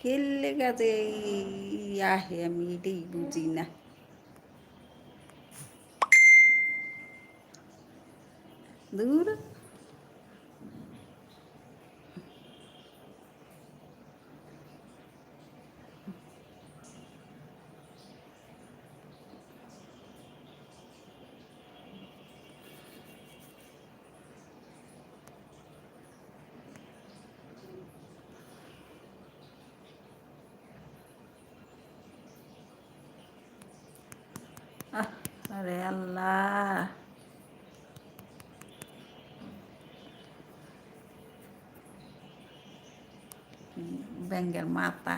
খেললে গাছে আহে আমি এটাই বুঝি না দূর আরে আল্লাহ। ব্যাঙ্গের মাথা।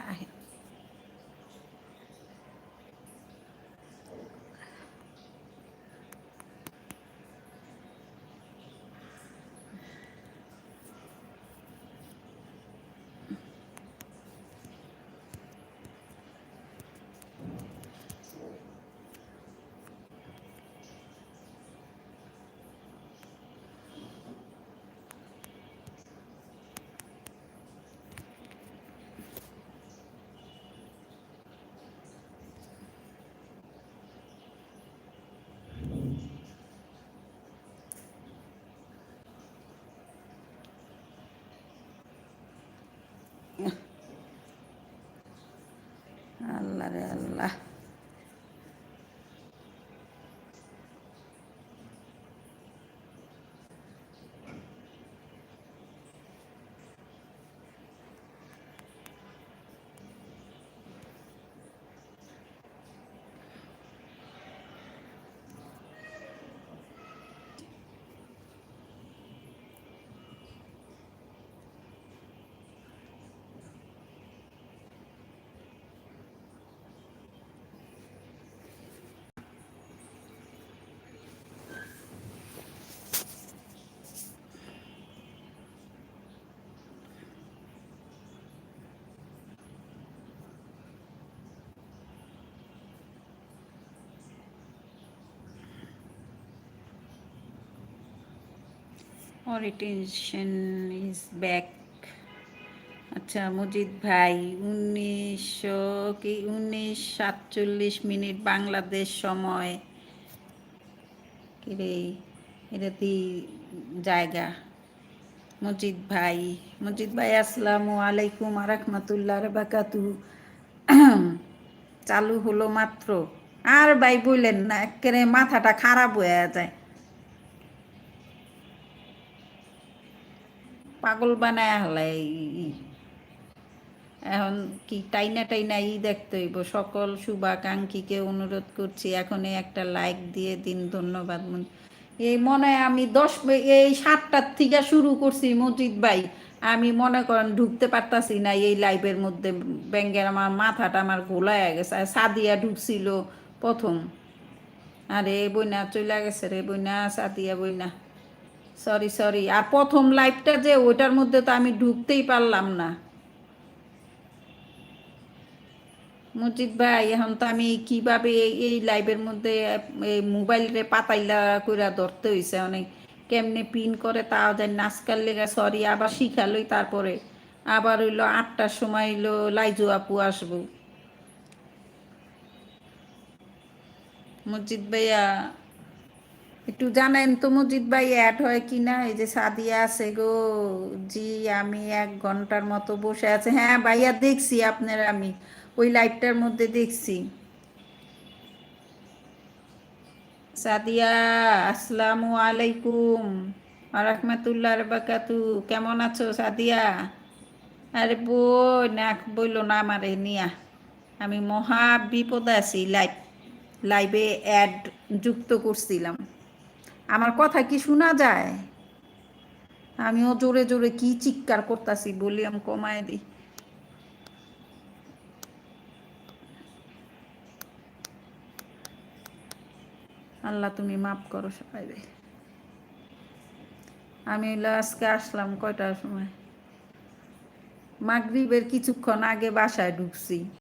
আল্লাহ রে আল্লাহ। অরিটেনশন ইজ ব্যাক আচ্ছা মজিদ ভাই, উনিশশো কি, উনিশ সাতচল্লিশ মিনিট বাংলাদেশ সময়। কিরে, এটা দি জায়গা? মজিদ ভাই মজিদ ভাই, আসসালামু আলাইকুম আরহামতুল্লাহ বাকাতু চালু হলো মাত্র। আর ভাই বললেন না, একেবারে মাথাটা খারাপ হয়ে যায়। পাগল বানায় হালাই এখন কি টাইনা টাইনা ই দেখতে হইব। সকল শুভাকাঙ্ক্ষীকে অনুরোধ করছি এখন একটা লাইক দিয়ে দিন, ধন্যবাদ এই মনে আমি দশ এই সাতটার থেকে শুরু করছি মজিদ ভাই। আমি মনে করেন ঢুকতে পারতাছি না এই লাইভের মধ্যে। ব্যাঙ্গের আমার মাথাটা আমার গোলায় গেছে। সাদিয়া ঢুকছিল প্রথম। আরে বইনা চলে গেছে রে বইনা, সাদিয়া বইনা। সরি সরি আর প্রথম লাইভটা যে ওইটার মধ্যে তো আমি ঢুকতেই পারলাম না। মজিদ ভাই, এখন তো আমি কীভাবে এই লাইভের মধ্যে মোবাইলরে পাতাইলা কইরা ধরতে হইছে? অনেক কেমনে পিন করে তাও যায় নাচকার লেগে সরি আবার শিখালই তারপরে। আবার হইল আটটার সময় হইল লাইজু আপু আসব। মসজিদ ভাইয়া একটু জানেন তো মজিদ ভাই অ্যাড হয় কি না এই যে সাদিয়া আছে গো। জি, আমি এক ঘণ্টার মতো বসে আছে। হ্যাঁ ভাইয়া, দেখছি আপনার আমি। ওই লাইভটার মধ্যে দেখছি। সাদিয়া, আসসালামু আলাইকুম। রহমতুল্লাহ বাকাতু কেমন আছো সাদিয়া? আরে বই না বইল না আমারে নিয়া। আমি মহা বিপদে আছি লাইভ লাইভে অ্যাড যুক্ত করছিলাম। আমার কথা কি শোনা যায়? আমিও জোরে জোরে কি চিৎকার করতেছি বলি আমি কমায় দিই আল্লাহ তুমি মাফ করো সবাই আমি আজকে আসলাম কয়টার সময়? মাগরীবের কিছুক্ষণ আগে বাসায় ঢুকছি।